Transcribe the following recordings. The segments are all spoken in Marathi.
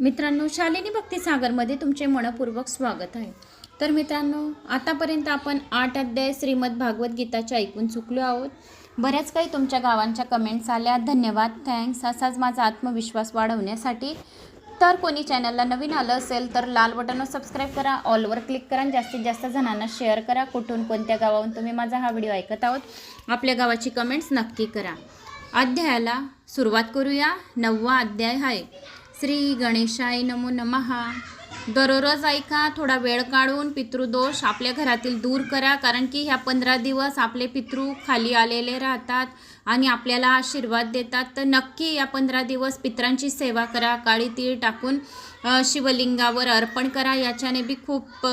मित्रांनो शालिनी भक्ती सागरमध्ये तुमचे मनपूर्वक स्वागत आहे. तर मित्रांनो आतापर्यंत आपण आठ अध्याय श्रीमद भागवत गीताचे ऐकून चुकलो आहोत. बऱ्याच काही तुमच्या गावांच्या कमेंट्स आल्या. धन्यवाद. थँक्स असाच माझा आत्मविश्वास वाढवण्यासाठी. तर कोणी चॅनलला नवीन आलं असेल तर लाल बटनवर सबस्क्राईब करा. ऑलवर क्लिक करा आणि जास्तीत जास्त जणांना शेअर करा. कुठून कोणत्या गावाहून तुम्ही माझा हा व्हिडिओ ऐकत आहोत आपल्या गावाची कमेंट्स नक्की करा. अध्यायाला सुरुवात करूया. नववा अध्याय आहे. श्री गणेशाय नमो नमहा दररोज ऐका थोडा वेळ काढून पितृदोष आपल्या घरातील दूर करा कारण की ह्या पंधरा दिवस आपले पितृ खाली आलेले राहतात आणि आपल्याला आशीर्वाद देतात. तर नक्की या पंधरा दिवस पित्रांची सेवा करा काळी तीळ टाकून शिवलिंगावर अर्पण करा. याच्याने बी खूप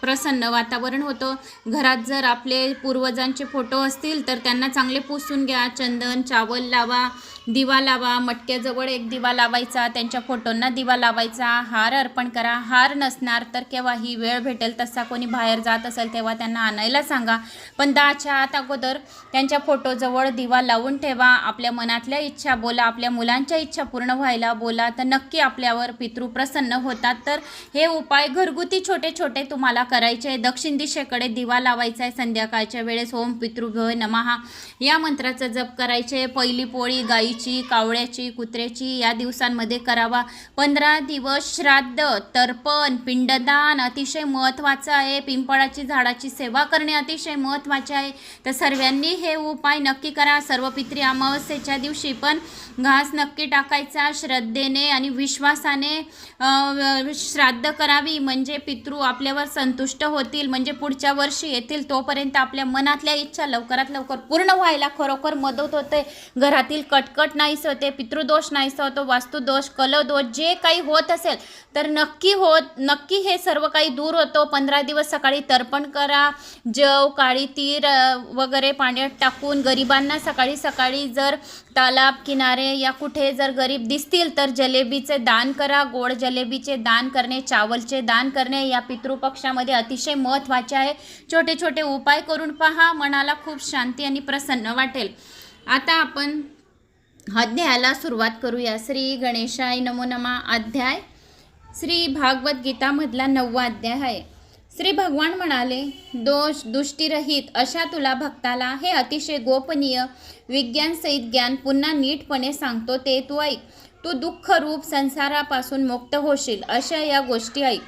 प्रसन्न वातावरण होतं. घरात जर आपले पूर्वजांचे फोटो असतील तर त्यांना चांगले पुसून घ्या. चंदन चावल लावा. दिवा लावा मटक्याजवळ एक दिवा लावायचा त्यांच्या फोटोंना दिवा लावायचा हार अर्पण करा. हार नसणार तर केव्हाही वेळ भेटेल तसा कोणी बाहेर जात असेल तेव्हा त्यांना आणायला सांगा. पण दहाच्या आत अगोदर त्यांच्या फोटोजवळ दिवा लावून ठेवा. आपल्या मनातल्या इच्छा बोला आपल्या मुलांच्या इच्छा पूर्ण व्हायला बोला. तर नक्की आपल्यावर पितृ प्रसन्न होतात. तर हे उपाय घरगुती छोटे छोटे तुम्हाला करायचे. आहे दक्षिण दिशेकडे दिवा लावायचा आहे. संध्याकाळच्या वेळेस ओम पितृभ्यो नमहा या मंत्राचा जप करायचे. पहिली पोळी गायीची कावळ्याची कुत्र्याची या दिवसांमध्ये करावा. पंधरा दिवस श्राद्ध तर्पण पिंडदान अतिशय महत्त्वाचं आहे. पिंपळाची झाडाची सेवा करणे अतिशय महत्त्वाचे आहे. तर सर्वांनी हे उपाय नक्की करा. सर्व पित्री अमावस्येच्या दिवशी पण घास नक्की टाकायचा श्रद्धेने आणि विश्वासाने श्राद्ध करावी. म्हणजे पितृ आपल्यावर संतुष्ट होतील. म्हणजे पुढच्या वर्षी येतील तोपर्यंत आपल्या मनातल्या इच्छा लवकरात लवकर पूर्ण व्हायला खरोखर मदत होते. घरातील कटकट नाहीस होते पितृदोष नाहीस होतो वास्तुदोष कलदोष जे काही होत असेल तर नक्की होत नक्की हे सर्व काही दूर होतो. पंधरा दिवस सकाळी तर्पण करा जव काळी तीर वगैरे पाण्यात टाकून गरिबांना सकाळी सकाळी जर तालाब किनारे या कुठे जर गरीब दिसतील तर जलेबीचे दान करा गोड जलेबीचे दान करणे चावलचे दान करणे या पितृपक्षामध्ये अतिशय महत्त्वाचे आहे. छोटे छोटे उपाय करून पहा मनाला खूप शांती आणि प्रसन्न वाटेल. आता आपण अध्यायाला सुरुवात करूया. श्री गणेशाय नमो नमा. अध्याय. श्री भागवत गीतामधला नववा अध्याय आहे. श्री भगवान म्हणाले दोष दुष्टीरहित अशा तुला भक्ताला हे अतिशय गोपनीय विज्ञानसहित ज्ञान पुन्हा नीटपणे सांगतो ते तू ऐक. तू दुःखरूप संसारापासून मुक्त होशील अशा या गोष्टी ऐक.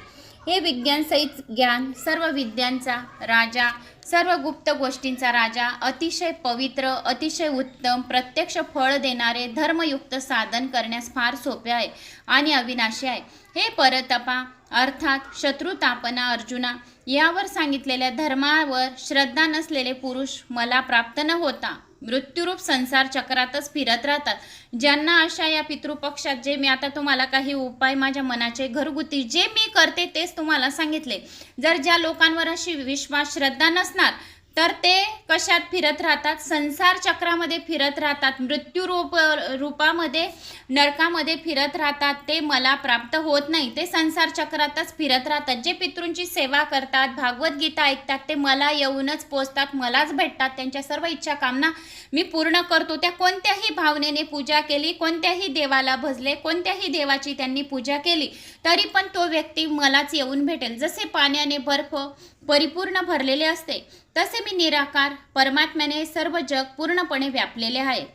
हे विज्ञानसहित ज्ञान सर्व विद्यांचा राजा सर्व गुप्त गोष्टींचा राजा अतिशय पवित्र अतिशय उत्तम प्रत्यक्ष फळ देणारे धर्मयुक्त साधन करण्यास फार सोपे आहे आणि अविनाशी आहे. हे परतपा अर्थात शत्रुतापना अर्जुना यावर सांगितलेल्या धर्मावर श्रद्धा नसलेले पुरुष मला प्राप्त न होता मृत्यूरूप संसार चक्रातच फिरत राहतात. ज्यांना अशा या पितृपक्षात जे मी आता तुम्हाला काही उपाय माझ्या मनाचे घरगुती जे मी करते तेच तुम्हाला सांगितले. जर ज्या लोकांवर अशी विश्वास श्रद्धा नसणार तर ते कशात फिरत राहतात? संसार चक्रामध्ये फिरत राहतात. मृत्यू रूप रूपामध्ये नरकामध्ये फिरत राहतात. ते मला प्राप्त होत नाही. ते संसार चक्रातच फिरत राहतात. जे पितृंची सेवा करतात भागवतगीता ऐकतात ते मला येऊनच पोचतात मलाच भेटतात. त्यांच्या सर्व इच्छा कामना मी पूर्ण करतो. त्या कोणत्याही भावनेने पूजा केली कोणत्याही देवाला भजले कोणत्याही देवाची त्यांनी पूजा केली तरी पण तो व्यक्ती मलाच येऊन भेटेल. जसे पाण्याने बर्फ परिपूर्ण भरलेले असते तसे मी निराकार परमात्म्याने सर्व जग पूर्णपणे व्यापलेले आहे.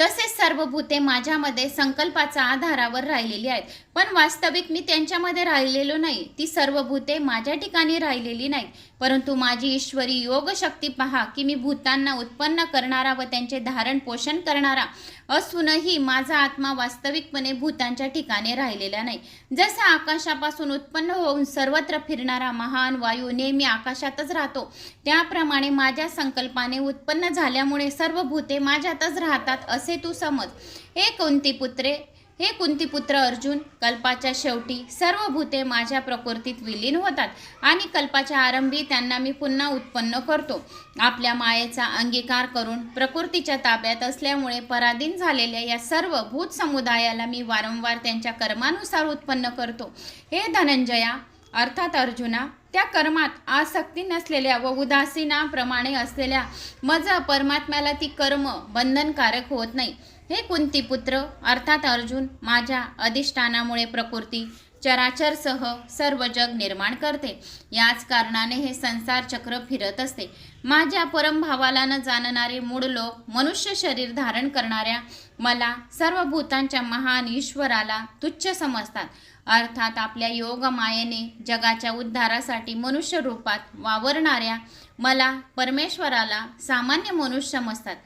तसेच सर्व भूते माझ्यामध्ये संकल्पाच्या आधारावर राहिलेली आहेत. पण वास्तविक मी त्यांच्यामध्ये राहिलेलो नाही. ती सर्व भूते माझ्या ठिकाणी राहिलेली नाही परंतु माझी ईश्वरी योग शक्ती पहा की मी भूतांना उत्पन्न करणारा व त्यांचे धारण पोषण करणारा असूनही माझा आत्मा वास्तविकपणे भूतांच्या ठिकाणी राहिलेला नाही. जसा आकाशापासून उत्पन्न होऊन सर्वत्र फिरणारा महान वायू नेहमी आकाशातच राहतो त्याप्रमाणे माझ्या संकल्पाने उत्पन्न झाल्यामुळे सर्व भूते माझ्यातच राहतात असे तू समज. हे कोणती पुत्रे? हे कुंतीपुत्र अर्जुन कल्पाच्या शेवटी सर्व भूते माझ्या प्रकृतीत विलीन होतात आणि कल्पाच्या आरंभी त्यांना मी पुन्हा उत्पन्न करतो. आपल्या मायेचा अंगीकार करून प्रकृतीच्या ताब्यात असल्यामुळे पराधीन झालेल्या या सर्व भूत समुदायाला मी वारंवार त्यांच्या कर्मानुसार उत्पन्न करतो. हे धनंजया अर्थात अर्जुना त्या कर्मात आसक्ती नसलेल्या व उदासीनाप्रमाणे असलेल्या मज परमात्म्याला ती कर्म बंधनकारक होत नाही. हे कुंतीपुत्र अर्थात अर्जुन माझ्या अधिष्ठानामुळे प्रकृती चराचरसह सर्व जग निर्माण करते. याच कारणाने हे संसार चक्र फिरत असते. माझ्या परमभावाला न जाणणारे मूळ लोक मनुष्य शरीर धारण करणाऱ्या मला सर्व भूतांच्या महान ईश्वराला तुच्छ समजतात. अर्थात आपल्या योग मायेने जगाच्या उद्धारासाठी मनुष्य रूपात वावरणाऱ्या मला परमेश्वराला सामान्य मनुष्य समजतात.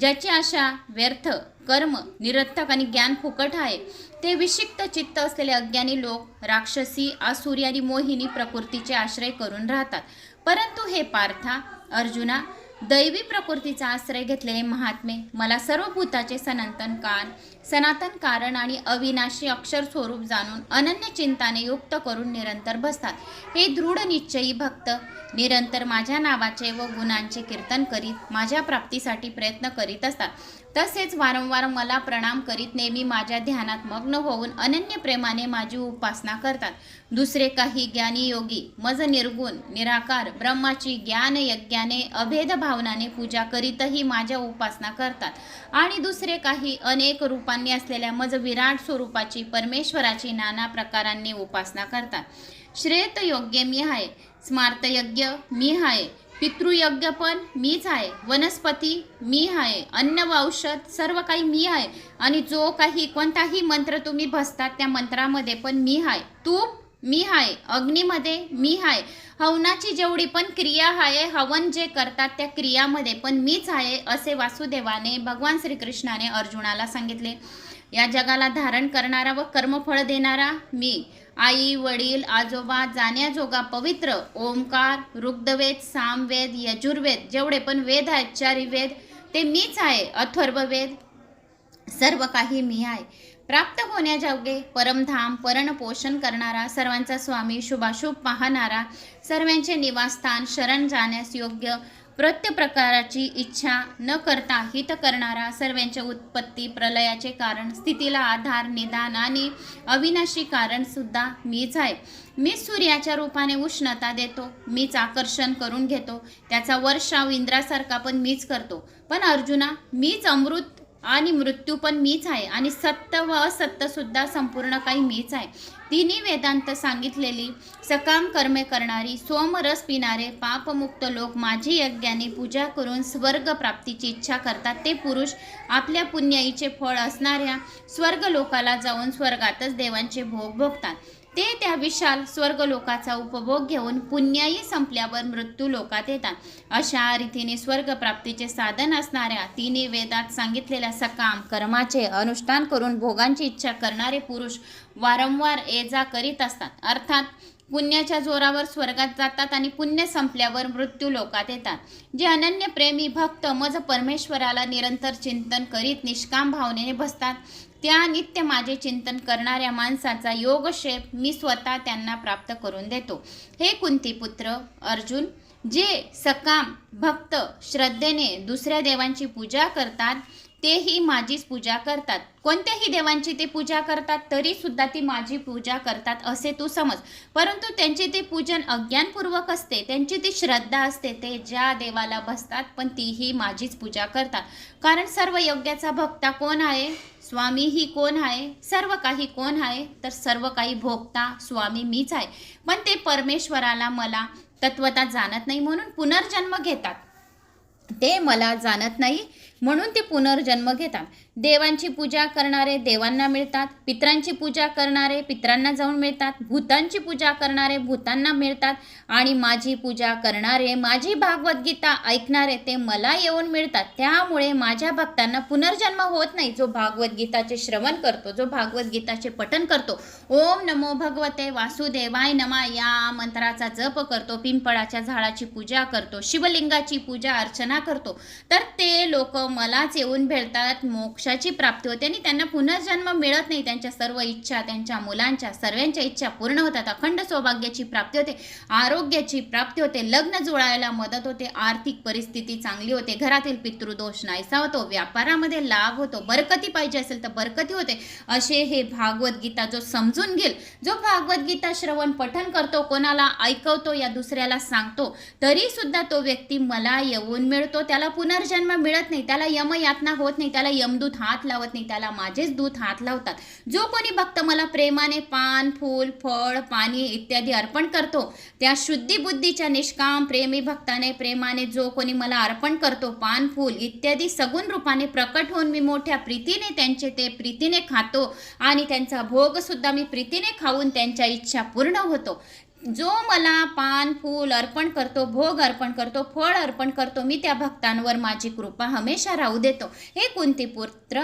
ज्याची आशा व्यर्थ कर्म निरर्थक आणि ज्ञान फुकट आहे ते विशिक्त चित्त असलेले अज्ञानी लोक राक्षसी आसुरी आणि मोहिनी प्रकृतीचे आश्रय करून राहतात. परंतु हे पार्था अर्जुना दैवी प्रकृतीचा आश्रय घेतलेले महात्मे मला सर्व भूताचे सनातन कान सनातन कारण आणि अविनाशी अक्षर स्वरूप जाणून अनन्य चिंताने युक्त करून निरंतर बसतात. हे दृढ निश्चयी भक्त निरंतर माझ्या नावाचे व गुणांचे कीर्तन करीत माझ्या प्राप्तीसाठी प्रयत्न करीत असतात. तसेच वारंवार मला प्रणाम करीत नेहमी माझ्या ध्यानात मग्न होऊन अनन्य प्रेमाने माझी उपासना करतात. दुसरे काही ज्ञानी योगी मज निर्गुण निराकार ब्रह्माची ज्ञान यज्ञाने अभेद भावनाने पूजा करीतही माझ्या उपासना करतात. आणि दुसरे काही अनेक रूपांनी असलेल्या मज विराट स्वरूपाची परमेश्वराची नाना प्रकारांनी उपासना करतात. श्रेत योग्य मी आहे स्मार्त यज्ञ मी आहे पितृयज्ञ पण मीच आहे. वनस्पती मी आहे. अन्न व औषध सर्व काही मी आहे. आणि जो काही कोणताही मंत्र तुम्ही बसतात त्या मंत्रामध्ये पण मी आहे. तूप मी आहे. अग्नीमध्ये मी आहे. हवनाची जेवढी पण क्रिया आहे हवन जे करतात त्या क्रियामध्ये पण मीच आहे असे वासुदेवाने भगवान श्रीकृष्णाने अर्जुनाला सांगितले. या जगाला धारण करणारा व कर्मफळ देणारा मी. आई वडील आजोबा जाण्याजोगा पवित्र ओंकार ऋग्धवेद सामवेद यजुर्वेद जेवढे पण वेद आहेत चारी वेद ते मीच आहे अथर्ववेद सर्व काही मी आहे. प्राप्त होण्याजोगे परमधाम परणपोषण करणारा सर्वांचा स्वामी शुभाशुभ पाहणारा सर्वांचे निवासस्थान शरण जाण्यास योग्य प्रत्य प्रकाराची इच्छा न करता हित करणारा सर्वांच्या उत्पत्ती प्रलयाचे कारण स्थितीला आधार निदान आणि अविनाशी कारण सुद्धा मीच आहे. मीच सूर्याच्या रूपाने उष्णता देतो मीच आकर्षण करून घेतो त्याचा वर्षाव इंद्रासारखा पण मीच करतो. पण अर्जुना मीच अमृत आणि मृत्यू पण मीच आहे. आणि सत्य व असत्यसुद्धा संपूर्ण काही मीच आहे. तिन्ही वेदांत सांगितलेली सकाम कर्मे करणारी सोमरस पिणारे पापमुक्त लोक माझी यज्ञाने पूजा करून स्वर्ग प्राप्तीची इच्छा करतात. ते पुरुष आपल्या पुण्याईचे फळ असणाऱ्या स्वर्ग लोकाला जाऊन स्वर्गातच देवांचे भोग भोगतात. ते त्या विशाल स्वर्ग लोकाचा उपभोग घेऊन पुण्याही संपल्यावर मृत्यू लोकात येतात. अशा रीतीने स्वर्ग प्राप्तीचे साधन असणाऱ्या तिने वेदात सांगितलेल्या सकाम कर्माचे अनुष्ठान करून भोगांची इच्छा करणारे पुरुष वारंवार ये जा करीत असतात. अर्थात पुण्याच्या जोरावर स्वर्गात जातात आणि पुण्य संपल्यावर मृत्यू लोकात येतात. जे अनन्य प्रेमी भक्त मज परमेश्वराला निरंतर चिंतन करीत निष्काम भावनेने बसतात त्या नित्य माझे चिंतन करणाऱ्या माणसाचा योगक्षेप मी स्वतः त्यांना प्राप्त करून देतो. हे कुंतीपुत्र अर्जुन जे सकाम भक्त श्रद्धेने दुसऱ्या देवांची पूजा करतात तेही माझीच पूजा करतात. कोणत्याही देवांची ते पूजा करतात तरी सुद्धा ती माझी पूजा करतात असे तू समज. परंतु त्यांचे ते पूजन अज्ञानपूर्वक असते त्यांची ती श्रद्धा असते ते ज्या देवाला बसतात पण तीही माझीच पूजा करतात. कारण सर्व योग्याचा भक्ता कोण आहे? स्वामी ही कोण आहे? सर्व काही कोण आहे? तर सर्व काही भोगता स्वामी मीच आहे. पण ते परमेश्वराला मला तत्वता जाणत नाही म्हणून पुनर्जन्म घेतात. ते मला जाणत नाही. म्हणून ते पुनर्जन्म घेतात. देवांची पूजा करणारे देवांना मिळतात पित्रांची पूजा करणारे पित्रांना जाऊन मिळतात भूतांची पूजा करणारे भूतांना मिळतात आणि माझी पूजा करणारे माझी भागवतगीता ऐकणारे ते मला येऊन मिळतात. त्यामुळे माझ्या भक्तांना पुनर्जन्म होत नाही जो भागवतगीताचे श्रवण करतो जो भागवतगीताचे पठन करतो. ओम नमो भगवते वासुदेवाय नमा. या मंत्राचा जप करतो पिंपळाच्या झाडाची पूजा करतो शिवलिंगाची पूजा अर्चना करतो. तर ते लोक मलाच येऊन भेटतात मोक्षाची प्राप्ती होते आणि त्यांना पुनर्जन्म मिळत नाही. त्यांच्या सर्व इच्छा त्यांच्या मुलांच्या सर्वांच्या इच्छा पूर्ण होतात. अखंड सौभाग्याची प्राप्ती होते आरोग्याची प्राप्ती होते लग्न जुळायला मदत होते आर्थिक परिस्थिती चांगली होते घरातील पितृदोष नाहीसा होतो व्यापारामध्ये लाभ होतो बरकती पाहिजे असेल तर बरकती होते. असे हे भागवद्गीता जो समजून घेईल जो भागवद्गीता श्रवण पठन करतो कोणाला ऐकवतो या दुसऱ्याला सांगतो तरीसुद्धा तो व्यक्ती मला येऊन मिळतो त्याला पुनर्जन्म मिळत नाही त्याला त्याला यमयातना होत नाही त्याला यमदूत हात लावत नाही त्याला माझेच दूत हात लावतात. जो कोणी भक्त मला प्रेमाने पान फूल फळ पाणी इत्यादी अर्पण करतो त्या शुद्धी बुद्धीच्या निष्काम प्रेमी भक्ताने प्रेमाने जो कोणी मला अर्पण करतो पान फूल इत्यादी सगुण रूपाने प्रकट होऊन मी मोठ्या प्रीतीने त्यांचे ते प्रीतीने खातो आणि त्यांचा भोग सुद्धा मी प्रीतीने खाऊन त्यांच्या इच्छा पूर्ण होतो. जो मला पान फूल अर्पण करतो भोग अर्पण करतो फळ अर्पण करतो मी त्या भक्तांवर माझी कृपा हमेशा राहू देतो. हे कुंती पुत्र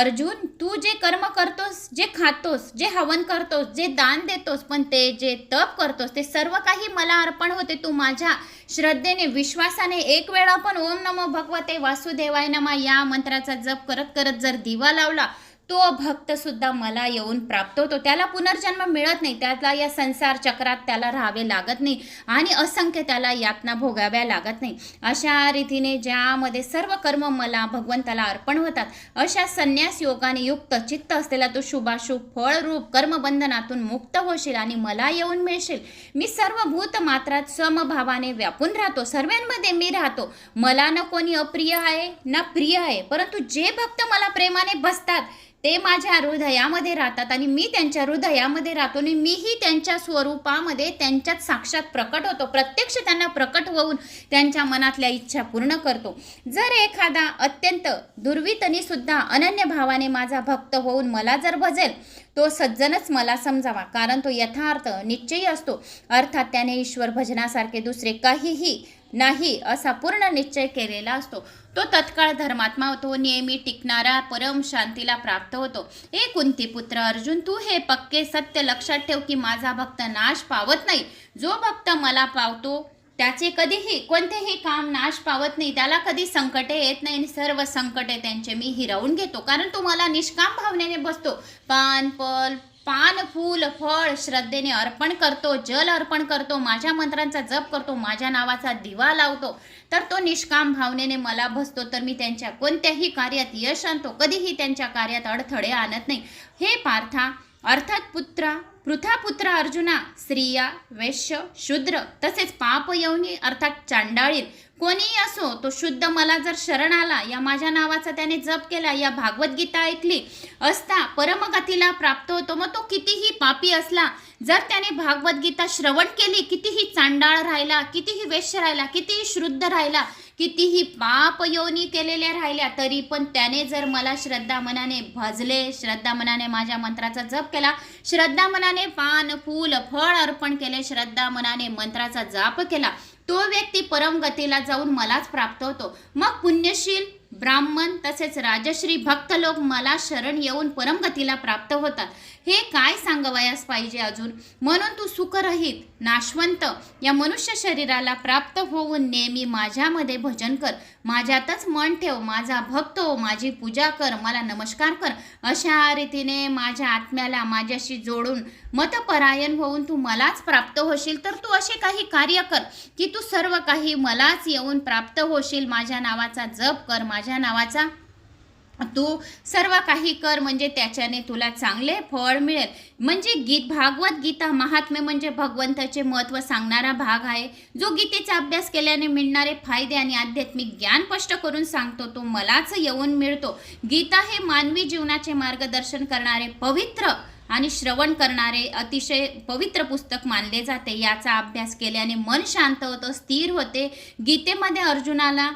अर्जुन तू जे कर्म करतोस जे खातोस जे हवन करतोस जे दान देतोस पण ते जे तप करतोस ते सर्व काही मला अर्पण होते. तू माझ्या श्रद्धेने विश्वासाने एक वेळा पण ओम नमो भगवते वासुदेवाय नमा या मंत्राचा जप करत करत जर दिवा लावला तो भक्त सुद्धा मला येऊन प्राप्त होतो. त्याला पुनर्जन्म मिळत नाही. त्याला या संसार चक्रात त्याला राहावे लागत नाही आणि असंख्य त्याला यातना भोगाव्या लागत नाही. अशा रीतीने ज्यामध्ये सर्व कर्म मला भगवंताला अर्पण होतात अशा संन्यास योगाने युक्त चित्त असलेला तो शुभाशुभ फळरूप कर्मबंधनातून मुक्त होशील आणि मला येऊन मिळशील. मी सर्व भूत मात्रात समभावाने व्यापून राहतो. सर्वांमध्ये मी राहतो. मला न कोणी अप्रिय आहे ना प्रिय आहे परंतु जे भक्त मला प्रेमाने बसतात ते माझ्या हृदयामध्ये राहतात आणि मी त्यांच्या हृदयामध्ये राहतो आणि मीही त्यांच्या स्वरूपामध्ये त्यांच्यात साक्षात प्रकट होतो. प्रत्यक्ष त्यांना प्रकट होऊन त्यांच्या मनातल्या इच्छा पूर्ण करतो. जर एखादा अत्यंत दुर्वितनी सुद्धा अनन्य भावाने माझा भक्त होऊन मला जर भजेल तो सज्जनच मला समजावा. कारण तो यथार्थ निश्चयी असतो. अर्थात त्याने ईश्वर भजनासारखे दुसरे काहीही नाही असा पूर्ण निश्चय केलेला असतो. तो तत्काळ धर्मात्मा होतो नेहमी टिकणारा परम शांतीला प्राप्त होतो. हे कुंती पुत्र अर्जुन तू हे पक्के सत्य लक्षात ठेव की माझा भक्त नाश पावत नाही. जो भक्त मला पावतो त्याचे कधीही कोणतेही काम नाश पावत नाही. त्याला कधी संकटे येत नाही आणि सर्व संकटे त्यांचे मी हिरावून घेतो. कारण तो मला निष्काम भावनेने बसतो. पान पल पान फूल फळ श्रद्धेने अर्पण करतो जल अर्पण करतो माझ्या मंत्रांचा जप करतो माझ्या नावाचा दिवा लावतो. तर तो निष्काम भावनेने मला बसतो तर मी त्यांच्या कोणत्याही कार्यात यश आणतो. कधीही त्यांच्या कार्यात अडथळे आणत नाही. हे पार्था अर्थात पुत्रा पृथा पुत्र अर्जुना स्त्रिया वैश्य शूद्र तसेच पापयवनी अर्थात चांडाळील कोणीही असो तो शुद्ध मला जर शरण आला या माझ्या नावाचा त्याने जप केला या भागवत ऐकली असता परमगतीला प्राप्त होतो मग तो कितीही पापी असला जर त्याने भागवद्गीता श्रवण केली कितीही चांडाळ राहिला कितीही वेश्य राहिला कितीही शुद्ध राहिला कितीही पाप योनी केलेल्या राहिल्या तरी पण त्याने जर मला श्रद्धा मनाने भजले श्रद्धा मनाने माझ्या मंत्राचा जप केला श्रद्धा मनाने पान फूल फळ अर्पण केले श्रद्धा मनाने मंत्राचा जाप केला तो व्यक्ती परमगतीला जाऊन मलाच प्राप्त होतो. मग पुण्यशील ब्राह्मण तसेच राजश्री भक्त लोक मला शरण येऊन परमगतीला प्राप्त होतात. हे काय सांगवयास पाहिजे अजून? म्हणून तू सुखरहित नाशवंत या मनुष्य शरीराला प्राप्त होऊन नेहमी माझ्यामध्ये भजन कर. माझ्यातच मन ठेव माझा भक्त हो माझी पूजा कर मला नमस्कार कर. अशा रीतीने माझ्या आत्म्याला माझ्याशी जोडून मतपरायण होऊन तू मलाच प्राप्त होशील तर तू असे काही कार्य कर की तू सर्व काही मलाच येऊन प्राप्त होशील. माझ्या नावाचा जप कर माझ्या माझ्या नावाचा. तू सर्व काही कर म्हणजे त्याच्याने तुला चांगले फळ मिळेल. म्हणजे गीत भागवत गीता महात्म्य म्हणजे भगवंताचे महत्त्व सांगणारा भाग आहे. जो गीतेचा अभ्यास केल्याने मिळणारे फायदे आणि आध्यात्मिक ज्ञान स्पष्ट करून सांगतो तो मलाच येऊन मिळतो. गीता हे मानवी जीवनाचे मार्गदर्शन करणारे पवित्र आणि श्रवण करणारे अतिशय पवित्र पुस्तक मानले जाते. याचा अभ्यास केल्याने मन शांत होतं स्थिर होते. गीतेमध्ये अर्जुनाला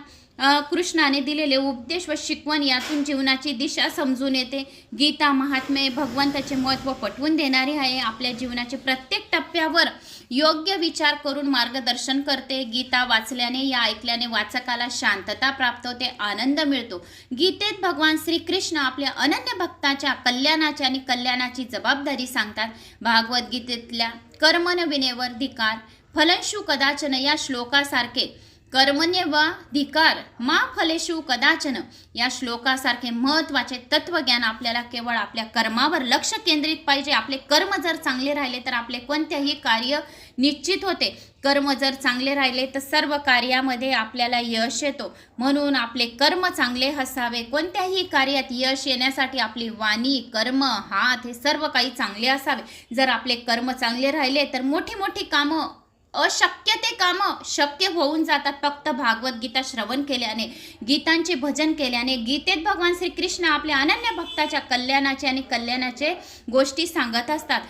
कृष्णाने दिलेले उपदेश व शिकवण यातून जीवनाची दिशा समजून येते. गीता महात्मे भगवंताचे महत्त्व पटवून देणारी आहे. आपल्या जीवनाचे प्रत्येक टप्प्यावर योग्य विचार करून मार्गदर्शन करते. गीता वाचल्याने या ऐकल्याने वाचकाला शांतता प्राप्त होते आनंद मिळतो. गीतेत भगवान श्रीकृष्ण आपल्या अनन्य भक्ताच्या कल्याणाच्या आणि कल्याणाची जबाबदारी सांगतात. भागवत गीतेतल्या कर्मन विनेवर धिकार फलंशु कदाचन या श्लोकासारखे कर्मण्यवाधिकार मा फलेशु कदाचन. या श्लोकासारखे महत्त्वाचे तत्वज्ञान आपल्याला केवळ आपल्या कर्मावर लक्ष केंद्रित पाहिजे. आपले कर्म जर चांगले राहिले तर आपले कोणतेही कार्य निश्चित होते. कर्म जर चांगले राहिले तर सर्व कार्यामध्ये आपल्याला यश येतो. म्हणून आपले कर्म चांगले असावे. कोणत्याही कार्यात यश येण्यासाठी आपली वाणी कर्म हात हे सर्व काही चांगले असावे. जर आपले कर्म चांगले राहिले तर मोठी मोठी कामं अशक्य ते कामं शक्य होऊन जातात. फक्त भागवत गीता श्रवण केल्याने गीतांचे भजन केल्याने गीतेत भगवान श्रीकृष्ण आपल्या अनन्य भक्ताच्या कल्याणाचे आणि कल्याणाचे गोष्टी सांगत असतात.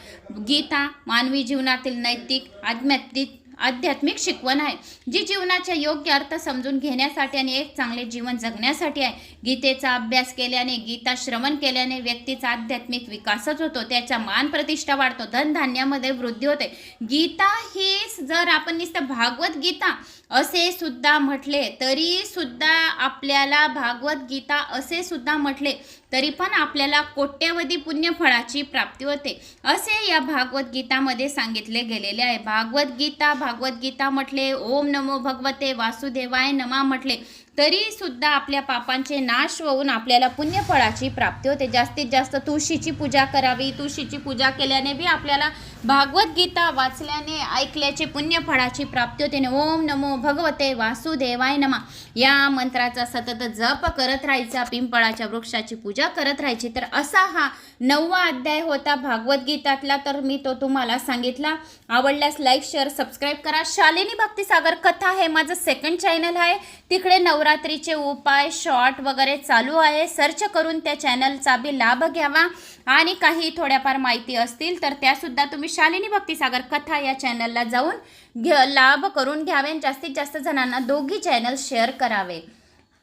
गीता मानवी जीवनातील नैतिक आध्यात्मिक आध्यात्मिक शिकवण आहे जी जीवनाच्या योग्य अर्थ समजून घेण्यासाठी आणि एक चांगले जीवन जगण्यासाठी आहे. गीतेचा अभ्यास केल्याने गीता श्रवण केल्याने व्यक्तीचा आध्यात्मिक विकासच होतो त्याच्या मान प्रतिष्ठा वाढतो धनधान्यामध्ये वृद्धी होते. गीता ही जर आपण नुसतं भागवत गीता असे सुद्धा म्हटले तरी सुद्धा आपल्याला भागवत गीता असे सुद्धा म्हटले तरी पण आपल्याला कोट्यवधी पुण्यफळाची प्राप्ती होते. असे या भागवत गीतामध्ये सांगितले गेलेले आहे. भागवत गीता भागवत गीता म्हटले ओम नमो भगवते वासुदेवाय नमा म्हटले. तरी सुद्धा आपल्या पापांचे नाश होऊन आपल्याला पुण्यफळाची प्राप्ती होते. जास्तीत जास्त तुळशीची पूजा करावी. तुळशीची पूजा केल्याने बी आपल्याला भागवत गीता वाचल्याने ऐकल्याचे पुण्यफळाची प्राप्ती होते. आणि ओम नमो भगवते वासुदेवाय नमा. या मंत्राचा सतत जप करत राहायचा पिंपळाच्या वृक्षाची पूजा करत राहायची. तर असा हा नववा अध्याय होता भागवतगीतातला तर मी तो तुम्हाला सांगितला. आवडल्यास लाईक शेअर सबस्क्राईब करा. शालिनी भक्तिसागर कथा हे माझं सेकंड चॅनल आहे. तिकडे नवरा नवरात्रीचे उपाय शॉर्ट वगैरे चालू आहे. सर्च करून त्या चॅनलचा बी लाभ घ्यावा. आणि काही थोड्याफार माहिती असतील तर त्यासुद्धा तुम्ही शालिनी भक्तिसागर कथा या चॅनलला जाऊन घे लाभ करून घ्यावे आणि जास्तीत जास्त जणांना दोघी चॅनल शेअर करावे.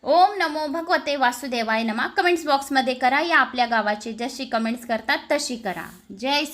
ओम नमो भगवते वासुदेवाय नमा. कमेंट्स बॉक्समध्ये करा. या आपल्या गावाची जशी कमेंट्स करतात तशी करा. जय श्री